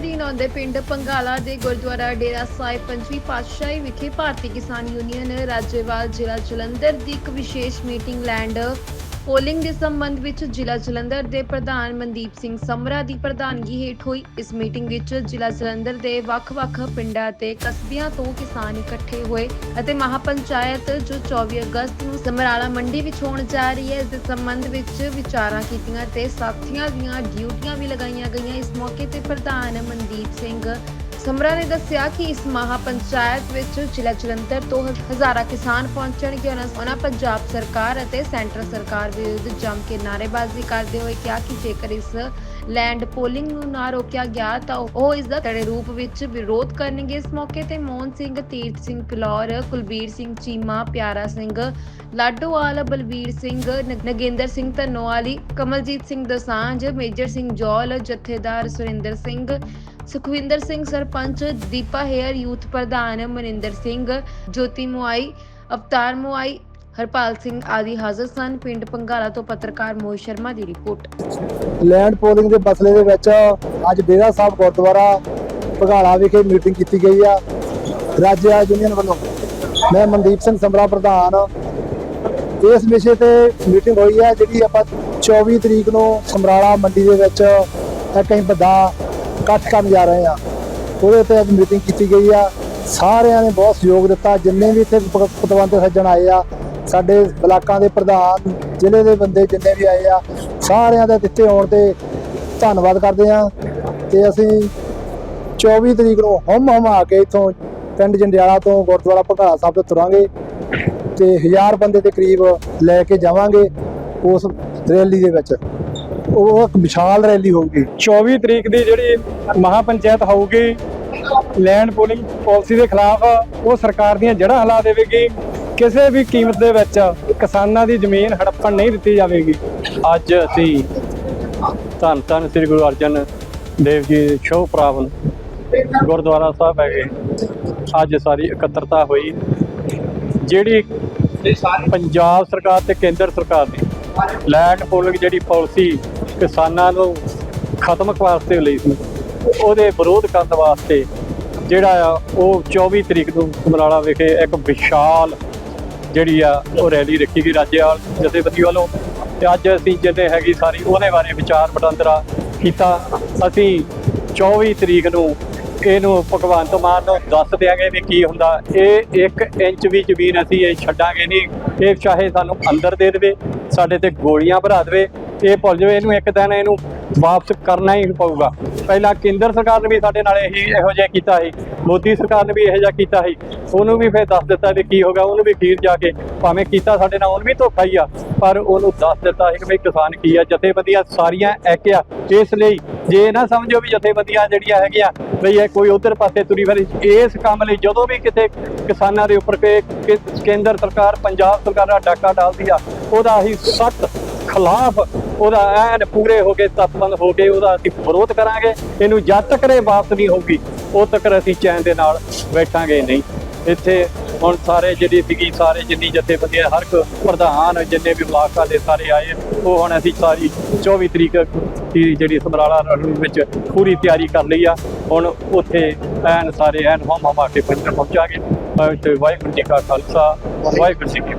ਅਧੀਨ ਆਉਂਦੇ ਪਿੰਡ ਪੰਗਾਲਾ ਦੇ ਗੁਰਦੁਆਰਾ ਡੇਰਾ ਸਾਹਿਬ ਪੰਜਵੀਂ ਪਾਤਸ਼ਾਹੀ ਵਿਖੇ ਭਾਰਤੀ ਕਿਸਾਨ ਯੂਨੀਅਨ ਰਾਜੇਵਾਲ ਜ਼ਿਲ੍ਹਾ ਜਲੰਧਰ ਦੀ ਇੱਕ ਵਿਸ਼ੇਸ਼ ਮੀਟਿੰਗ ਲੈਂਡ ਪੋਲਿੰਗ ਦੇ ਸੰਬੰਧ ਵਿੱਚ ਜ਼ਿਲ੍ਹਾ ਜਲੰਧਰ ਦੇ ਪ੍ਰਧਾਨ ਮਨਦੀਪ ਸਿੰਘ ਸਮਰਾ ਦੀ ਪ੍ਰਧਾਨਗੀ ਹੇਠ ਹੋਈ। ਇਸ ਮੀਟਿੰਗ ਵਿੱਚ ਜ਼ਿਲ੍ਹਾ ਜਲੰਧਰ ਦੇ ਵੱਖ-ਵੱਖ ਪਿੰਡਾਂ ਅਤੇ ਕਸਬਿਆਂ ਤੋਂ ਕਿਸਾਨ ਇਕੱਠੇ ਹੋਏ ਅਤੇ ਮਹਾਪੰਚਾਇਤ ਜੋ 24 ਅਗਸਤ ਨੂੰ ਸਮਰਾਲਾ ਮੰਡੀ ਵਿੱਚ ਹੋਣ ਜਾ ਰਹੀ ਹੈ, ਇਸ ਦੇ ਸੰਬੰਧ ਵਿੱਚ ਵਿਚਾਰਾਂ ਕੀਤੀਆਂ ਤੇ ਸਾਥੀਆਂ ਦੀਆਂ ਡਿਊਟੀਆਂ ਵੀ ਲਗਾਈਆਂ ਗਈਆਂ। ਇਸ ਮੌਕੇ ਤੇ ਪ੍ਰਧਾਨ ਮਨਦੀਪ ਸਿੰਘ ਸਮਰਾ ਨੇ ਦੱਸਿਆ ਕਿ ਇਸ ਮਹਾਪੰਚਾਇਤ ਵਿੱਚ ਜ਼ਿਲ੍ਹਾ ਜਲੰਧਰ ਤੋਂ ਹਜ਼ਾਰਾਂ ਕਿਸਾਨ ਪਹੁੰਚਣਗੇ। ਉਹਨਾਂ ਉਹਨਾਂ ਪੰਜਾਬ ਸਰਕਾਰ ਅਤੇ ਸੈਂਟਰ ਸਰਕਾਰ ਵਿਰੁੱਧ ਜੰਮ ਕੇ ਨਾਅਰੇਬਾਜ਼ੀ ਕਰਦੇ ਹੋਏ ਕਿਹਾ ਕਿ ਜੇਕਰ ਇਸ ਲੈਂਡ ਪੋਲਿੰਗ ਨੂੰ ਨਾ ਰੋਕਿਆ ਗਿਆ ਤਾਂ ਉਹ ਇਸ ਦਾ ਤੜੇ ਰੂਪ ਵਿੱਚ ਵਿਰੋਧ ਕਰਨਗੇ। ਇਸ ਮੌਕੇ ਤੇ ਮੋਹਨ ਸਿੰਘ, ਤੀਰਥ ਸਿੰਘ ਫਿਲੌਰ ਕੁਲਬੀਰ ਸਿੰਘ ਚੀਮਾ, ਪਿਆਰਾ ਸਿੰਘ ਲਾਡੋਵਾਲ, ਬਲਬੀਰ ਸਿੰਘ, ਨ- ਨਗੇਂਦਰ ਸਿੰਘ ਧਨੋਵਾਲੀ ਕਮਲਜੀਤ ਸਿੰਘ ਦਸਾਂਝ, ਮੇਜਰ ਸਿੰਘ ਜੌਲ, ਜਥੇਦਾਰ ਸੁਰਿੰਦਰ ਸਿੰਘ ਸੁਖਵਿੰਦਰ ਸਿੰਘ ਸਰਪੰਚ, ਦੀਪਾ ਹੇਅਰ, ਯੂਥ ਪ੍ਰਧਾਨ ਮਨਿੰਦਰ ਸਿੰਘ, ਜੋਤੀ ਮੁਆਈ, ਅਵਤਾਰ ਮੁਆਈ, ਹਰਪਾਲ ਸਿੰਘ ਆਦਿ ਹਾਜ਼ਰ ਸਨ। ਪਿੰਡ ਪੰਗਾਲਾ ਤੋਂ ਪੱਤਰਕਾਰ ਮੋਹਿਤ ਸ਼ਰਮਾ ਦੀ ਰਿਪੋਰਟ। ਲੈਂਡ ਪੋਲਿੰਗ ਦੇ ਮਸਲੇ ਦੇ ਵਿੱਚ ਅੱਜ ਡੇਰਾ ਸਾਹਿਬ ਗੁਰਦੁਆਰਾ ਭਗਾਲਾ ਵਿਖੇ ਮੀਟਿੰਗ ਕੀਤੀ ਗਈ ਆ। ਰਾਜਿਆ ਯੂਨੀਅਨ ਵੱਲੋਂ ਮੈਂ ਮਨਦੀਪ ਸਿੰਘ ਸਮਰਾ ਪ੍ਰਧਾਨ। ਇਸ ਵਿਸ਼ੇ ਤੇ ਮੀਟਿੰਗ ਹੋਈ ਹੈ ਜਿਹੜੀ ਆਪਾਂ 24 ਤਰੀਕ ਨੂੰ ਸਮਰਾਲਾ ਮੰਡੀ ਦੇ ਵਿੱਚ ਇੱਕ ਵੱਡਾ ਇਕੱਠ ਕਰਨ ਜਾ ਰਹੇ ਆ ਉਹਦੇ ਤੇ ਅੱਜ ਮੀਟਿੰਗ ਕੀਤੀ ਗਈ ਆ। ਸਾਰਿਆਂ ਨੇ ਬਹੁਤ ਸਹਿਯੋਗ ਦਿੱਤਾ। ਜਿੰਨੇ ਵੀ ਇੱਥੇ ਪਤਵੰਤ ਸੱਜਣ ਆਏ ਆ, ਸਾਡੇ ਬਲਾਕਾਂ ਦੇ ਪ੍ਰਧਾਨ, ਜ਼ਿਲ੍ਹੇ ਦੇ ਬੰਦੇ ਜਿੰਨੇ ਵੀ ਆਏ ਆ, ਸਾਰਿਆਂ ਦਾ ਇੱਥੇ ਆਉਣ ਤੇ ਧੰਨਵਾਦ ਕਰਦੇ ਆ ਤੇ ਅਸੀਂ 24 ਤਰੀਕ ਨੂੰ ਹਮ ਹਮ ਆ ਕੇ ਇਥੋਂ ਪਿੰਡ ਜੰਡਿਆਲਾ ਤੋਂ ਗੁਰਦੁਆਰਾ ਭਗਾਲਾ ਸਾਹਿਬ ਤੋਂ ਤੁਰਾਂਗੇ। ਤੇ ਹਜ਼ਾਰ ਬੰਦੇ ਦੇ ਕਰੀਬ ਲੈ ਕੇ ਜਾਵਾਂਗੇ ਉਸ ਰੈਲੀ ਦੇ ਵਿੱਚ। ਉਹ ਇੱਕ ਵਿਸ਼ਾਲ ਰੈਲੀ ਹੋਊਗੀ। 24 ਤਰੀਕ ਦੀ ਜਿਹੜੀ ਮਹਾਪੰਚਾਇਤ ਹੋਊਗੀ ਲੈਂਡ ਪੋਲਿੰਗ ਪਾਲਿਸੀ ਦੇ ਖਿਲਾਫ ਉਹ ਸਰਕਾਰ ਦੀਆਂ ਜੜ੍ਹਾਂ ਹਿਲਾ ਦੇਵੇਗੀ। ਕਿਸੇ ਵੀ ਕੀਮਤ ਦੇ ਵਿੱਚ ਕਿਸਾਨਾਂ ਦੀ ਜ਼ਮੀਨ ਹੜੱਪਣ ਨਹੀਂ ਦਿੱਤੀ ਜਾਵੇਗੀ। ਅੱਜ ਅਸੀਂ ਧੰਨ ਧੰਨ ਸ੍ਰੀ ਗੁਰੂ ਅਰਜਨ ਦੇਵ ਜੀ ਦੇ ਸ਼ੋਅ ਪ੍ਰਾਪਨ ਗੁਰਦੁਆਰਾ ਸਾਹਿਬ ਹੈਗੇ। ਅੱਜ ਸਾਰੀ ਇਕੱਤਰਤਾ ਹੋਈ। ਜਿਹੜੀ ਪੰਜਾਬ ਸਰਕਾਰ ਤੇ ਕੇਂਦਰ ਸਰਕਾਰ ਦੀ ਲੈਂਡ ਪੋਲਿੰਗ ਜਿਹੜੀ ਪਾਲਿਸੀ ਕਿਸਾਨਾਂ ਨੂੰ ਖਤਮ ਵਾਸਤੇ ਲਈ ਸੀ, ਉਹਦੇ ਵਿਰੋਧ ਕਰਨ ਵਾਸਤੇ ਜਿਹੜਾ ਆ, ਉਹ 24 ਤਰੀਕ ਨੂੰ ਸਮਰਾਲਾ ਵਿਖੇ ਇੱਕ ਵਿਸ਼ਾਲ ਜਿਹੜੀ ਆ, ਉਹ ਰੈਲੀ ਰੱਖੀ ਗਈ ਰਾਜੇਵਾਲ ਜਥੇਬੰਦੀ ਵੱਲੋਂ। ਤੇ ਅੱਜ ਅਸੀਂ ਜਿੰਨੇ ਹੈਗੀ ਸਾਰੀ ਉਹਦੇ ਬਾਰੇ ਵਿਚਾਰ ਵਟਾਂਦਰਾ ਕੀਤਾ। ਅਸੀਂ 24 ਤਰੀਕ ਨੂੰ ਇਹਨੂੰ ਭਗਵੰਤ ਮਾਨ ਨੂੰ ਦੱਸ ਦਿਆਂਗੇ ਵੀ ਕੀ ਹੁੰਦਾ। ਇਹ 1 ਇੰਚ ਵੀ ਜ਼ਮੀਨ ਅਸੀਂ ਇਹ ਛੱਡਾਂਗੇ ਨਹੀਂ। ਇਹ ਚਾਹੇ ਸਾਨੂੰ ਅੰਦਰ ਦੇ ਦੇਵੇ, ਸਾਡੇ ਤੇ ਗੋਲੀਆਂ ਭਰਾ ਦੇਵੇ। ਇਹ ਭੁੱਲ ਜਾਵੇ ਇਹਨੂੰ ਇੱਕ ਦਿਨ ਇਹਨੂੰ ਵਾਪਸ ਕਰਨਾ ਹੀ ਪਊਗਾ। ਪਹਿਲਾਂ ਕੇਂਦਰ ਸਰਕਾਰ ਨੇ ਵੀ ਸਾਡੇ ਨਾਲ ਇਹੀ ਇਹੋ ਜਿਹਾ ਕੀਤਾ ਸੀ। ਮੋਦੀ ਸਰਕਾਰ ਨੇ ਵੀ ਇਹੋ ਜਿਹਾ ਕੀਤਾ ਸੀ। ਉਹਨੂੰ ਵੀ ਫਿਰ ਦੱਸ ਦਿੱਤਾ ਵੀ ਕੀ ਹੋਗਾ ਉਹਨੂੰ ਵੀ ਖੀਰ ਜਾ ਕੇ ਭਾਵੇਂ ਕੀਤਾ ਸਾਡੇ ਨਾਲ, ਉਹਨੂੰ ਵੀ ਧੋਖਾ ਹੀ ਆ। ਪਰ ਉਹਨੂੰ ਦੱਸ ਦਿੱਤਾ ਸੀ ਕਿ ਵੀ ਕਿਸਾਨ ਕੀ ਆ, ਜਥੇਬੰਦੀਆਂ ਸਾਰੀਆਂ ਇੱਕ ਆ। ਇਸ ਲਈ ਜੇ ਨਾ ਸਮਝੋ ਵੀ ਜਥੇਬੰਦੀਆਂ ਜਿਹੜੀਆਂ ਹੈਗੀਆਂ ਵੀ ਇਹ ਕੋਈ ਉਧਰ ਪਾਸੇ ਤੁਰੀ ਫਿਰੀ, ਇਸ ਕੰਮ ਲਈ ਜਦੋਂ ਵੀ ਕਿਤੇ ਕਿਸਾਨਾਂ ਦੇ ਉੱਪਰ ਕਿ ਕੇਂਦਰ ਸਰਕਾਰ, ਪੰਜਾਬ ਸਰਕਾਰ ਦਾ ਡਾਕਾ ਡਾਲਦੀ ਆ, ਉਹਦਾ ਅਸੀਂ ਸਖਤ ਖਿਲਾਫ ਉਹਦਾ ਐਨ ਪੂਰੇ ਹੋ ਕੇ ਤਤਪੰਦ ਹੋ ਕੇ ਉਹਦਾ ਅਸੀਂ ਵਿਰੋਧ ਕਰਾਂਗੇ। ਇਹਨੂੰ ਜਦ ਤੱਕ ਇਹ ਵਾਪਸ ਨਹੀਂ ਹੋਊਗੀ ਉਹ ਤੱਕ ਅਸੀਂ ਚੈਨ ਦੇ ਨਾਲ ਬੈਠਾਂਗੇ ਨਹੀਂ। ਇੱਥੇ ਹੁਣ ਸਾਰੇ ਜਿਹੜੀ ਸੀਗੀ ਸਾਰੇ ਜਿੰਨੀ ਜਥੇਬੰਦੀਆਂ ਹਰ ਇੱਕ ਪ੍ਰਧਾਨ ਜਿੰਨੇ ਵੀ ਬਲਾਕਾਂ ਦੇ ਸਾਰੇ ਆਏ, ਉਹ ਹੁਣ ਅਸੀਂ ਸਾਰੀ 24 ਤਰੀਕ ਦੀ ਜਿਹੜੀ ਸਮਰਾਲਾ ਰਣ ਵਿੱਚ ਪੂਰੀ ਤਿਆਰੀ ਕਰ ਲਈ ਆ। ਹੁਣ ਉੱਥੇ ਐਨ ਸਾਰੇ ਐਨ ਹਮ ਹਮਾ ਕੇ ਪਿੰਡ ਪਹੁੰਚਾਂਗੇ। ਵਾਹਿਗੁਰੂ ਜੀ ਕਾ ਖਾਲਸਾ, ਵਾਹਿਗੁਰੂ ਜੀ ਕੀ ਫਤਿਹ।